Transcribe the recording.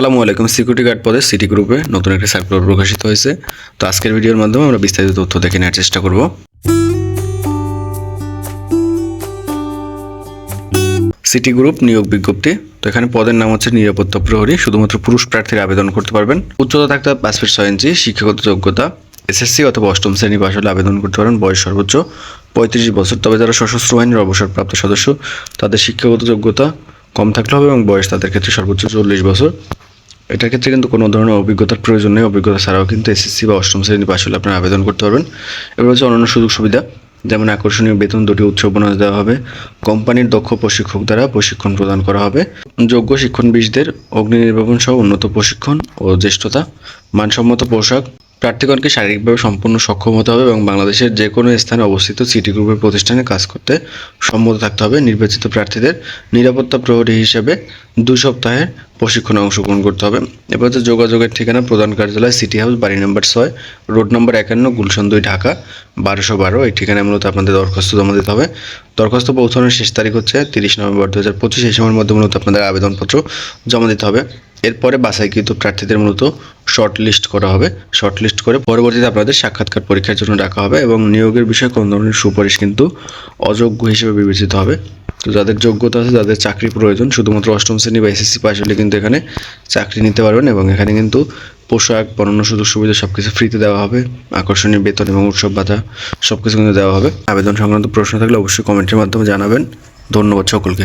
আসসালামু আলাইকুম। Security guard পদে সিটি গ্রুপে নতুন একটি সার্কুলার প্রকাশিত হয়েছে। তো আজকের ভিডিওর মাধ্যমে আমরা বিস্তারিত তথ্য দেখে নেওয়ার চেষ্টা করব। সিটি গ্রুপ নিয়োগ বিজ্ঞপ্তি। তো এখানে পদের নাম হচ্ছে নিরাপত্তা প্রহরী, শুধুমাত্র পুরুষ প্রার্থীরা আবেদন করতে পারবেন। উচ্চতা থাকতে পাঁচ ফিট ছয় ইঞ্চি, শিক্ষাগত যোগ্যতা এসএসসি অথবা অষ্টম শ্রেণি পাশ হলে আবেদন করতে পারেন, বয়স সর্বোচ্চ পঁয়ত্রিশ বছর। তবে যারা সশস্ত্র বাহিনীর অবসরপ্রাপ্ত সদস্য, তাদের শিক্ষাগত যোগ্যতা কম থাকলে হবে এবং বয়স তাদের ক্ষেত্রে সর্বোচ্চ চল্লিশ বছর। এটার ক্ষেত্রে কিন্তু কোনো ধরনের অভিজ্ঞতার প্রয়োজন নেই, অভিজ্ঞতা ছাড়াও কিন্তু এসএসসি বা অষ্টম শ্রেণি পাশ হলে আপনারা আবেদন করতে পারবেন। এবার হচ্ছে অন্যান্য সুযোগ সুবিধা, যেমন আকর্ষণীয় বেতন দুটি উৎস বোনাস দেওয়া হবে, কোম্পানির দক্ষ প্রশিক্ষক দ্বারা প্রশিক্ষণ প্রদান করা হবে, যোগ্য শিক্ষণবিদদের অগ্নি নির্বাপন সহ উন্নত প্রশিক্ষণ ও জ্যেষ্ঠতা, মানসম্মত পোশাক প্রার্থীগণকে শারীরিকভাবে সম্পূর্ণ সক্ষম হতে হবে এবং বাংলাদেশের যে কোনো স্থানে অবস্থিত সিটি গ্রুপের প্রতিষ্ঠানে কাজ করতে সম্মত থাকতে হবে। নির্বাচিত প্রার্থীদের নিরাপত্তা প্রহরী হিসেবে দুই সপ্তাহের প্রশিক্ষণে অংশগ্রহণ করতে হবে। এবার যোগাযোগের ঠিকানা প্রধান কার্যালয় সিটি হাউস, বাড়ি নাম্বার ছয়, রোড নম্বর একান্ন গুলশন দুই ঢাকা, বারোশো বারো। এই ঠিকানায় মূলত আপনাদের দরখাস্ত জমা দিতে হবে। দরখাস্ত পৌঁছানোর শেষ তারিখ হচ্ছে তিরিশ নভেম্বর দু হাজার পঁচিশ। এই সময়ের মধ্যে মূলত আপনাদের আবেদনপত্র জমা দিতে হবে। এরপরে বাছাইকৃত প্রার্থীদের মূলত শর্ট লিস্ট করা হবে। শর্ট লিস্ট করে পরবর্তীতে আপনাদের সাক্ষাৎকার পরীক্ষার জন্য রাখা হবে এবং নিয়োগের বিষয়ে কোনো ধরনের সুপারিশ কিন্তু অযোগ্য হিসেবে বিবেচিত হবে। তো যাদের যোগ্যতা আছে, যাদের চাকরি প্রয়োজন, শুধুমাত্র অষ্টম শ্রেণি বা এসএসসি পাস হলে কিন্তু এখানে চাকরি নিতে পারবেন এবং এখানে কিন্তু পোশাক বর্ণনা সুযোগ সুবিধা সব কিছু ফ্রিতে দেওয়া হবে। আকর্ষণীয় বেতন এবং উৎসব ভাতা সব কিছু কিন্তু দেওয়া হবে। আবেদন সংক্রান্ত প্রশ্ন থাকলে অবশ্যই কমেন্টের মাধ্যমে জানাবেন। ধন্যবাদ সকলকে।